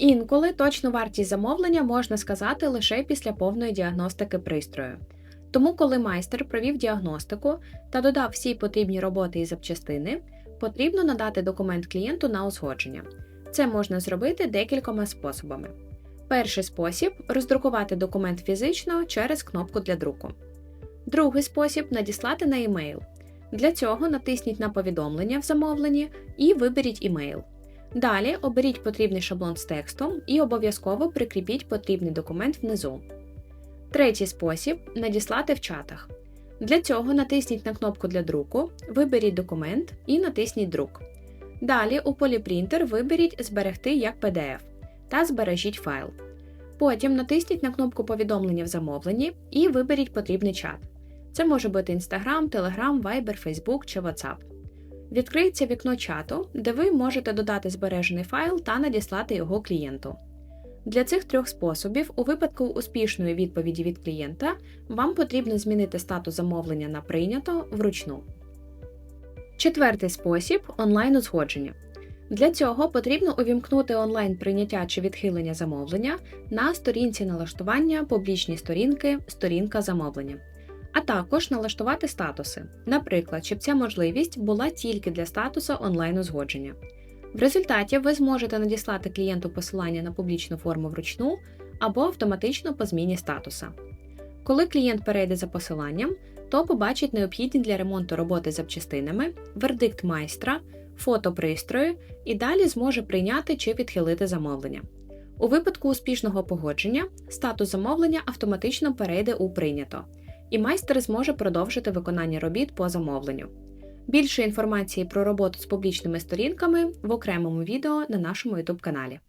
Інколи точну вартість замовлення можна сказати лише після повної діагностики пристрою. Тому, коли майстер провів діагностику та додав всі потрібні роботи і запчастини, потрібно надати документ клієнту на узгодження. Це можна зробити декількома способами. Перший спосіб роздрукувати документ фізично через кнопку для друку. Другий спосіб надіслати на емейл. Для цього натисніть на повідомлення в замовленні і виберіть імейл. Далі оберіть потрібний шаблон з текстом і обов'язково прикріпіть потрібний документ внизу. Третій спосіб надіслати в чатах. Для цього натисніть на кнопку для друку, виберіть документ і натисніть Друк. Далі у полі Принтер виберіть Зберегти як PDF та збережіть файл. Потім натисніть на кнопку повідомлення в замовленні і виберіть потрібний чат. Це може бути Instagram, Telegram, Viber, Facebook чи WhatsApp. Відкриється вікно чату, де ви можете додати збережений файл та надіслати його клієнту. Для цих трьох способів, у випадку успішної відповіді від клієнта, вам потрібно змінити статус замовлення на прийнято вручну. Четвертий спосіб онлайн узгодження. Для цього потрібно увімкнути онлайн прийняття чи відхилення замовлення на сторінці налаштування публічні сторінки Сторінка замовлення, а також налаштувати статуси, наприклад, щоб ця можливість була тільки для статусу онлайн узгодження. В результаті ви зможете надіслати клієнту посилання на публічну форму вручну або автоматично по зміні статуса. Коли клієнт перейде за посиланням, то побачить необхідні для ремонту роботи запчастинами, вердикт майстра, фото пристрою і далі зможе прийняти чи відхилити замовлення. У випадку успішного погодження статус замовлення автоматично перейде у прийнято, і майстер зможе продовжити виконання робіт по замовленню. Більше інформації про роботу з публічними сторінками в окремому відео на нашому YouTube каналі.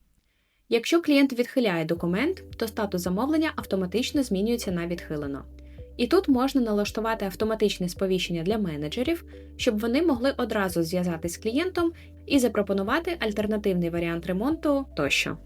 Якщо клієнт відхиляє документ, то статус замовлення автоматично змінюється на відхилено. І тут можна налаштувати автоматичне сповіщення для менеджерів, щоб вони могли одразу зв'язатись з клієнтом і запропонувати альтернативний варіант ремонту тощо.